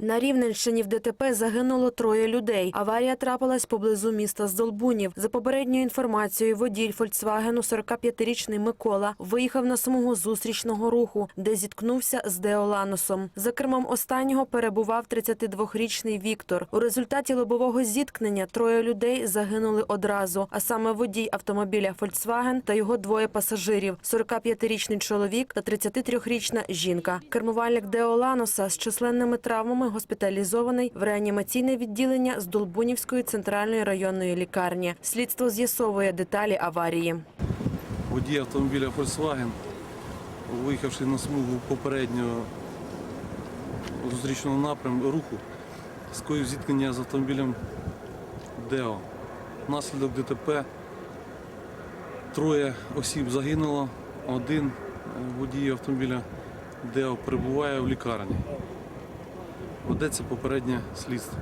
На Рівненщині в ДТП загинуло троє людей. Аварія трапилась поблизу міста Здолбунів. За попередньою інформацією, водій Фольксвагену 45-річний Микола виїхав на смугу зустрічного руху, де зіткнувся з Деоланосом. За кермом останнього перебував 32-річний Віктор. У результаті лобового зіткнення троє людей загинули одразу, а саме водій автомобіля Фольксваген та його двоє пасажирів: 45-річний чоловік та 33-річна жінка. Кермувальник Деоланоса з численними травмами госпіталізований в реанімаційне відділення з Долбунівської центральної районної лікарні. Слідство з'ясовує деталі аварії. Водій автомобіля Volkswagen, виїхавши на смугу попереднього зустрічного напрямку руху, скоїв зіткнення з автомобілем Део. Внаслідок ДТП троє осіб загинуло, один е, водій автомобіля Део перебуває в лікарні. Ведеться попереднє слідство.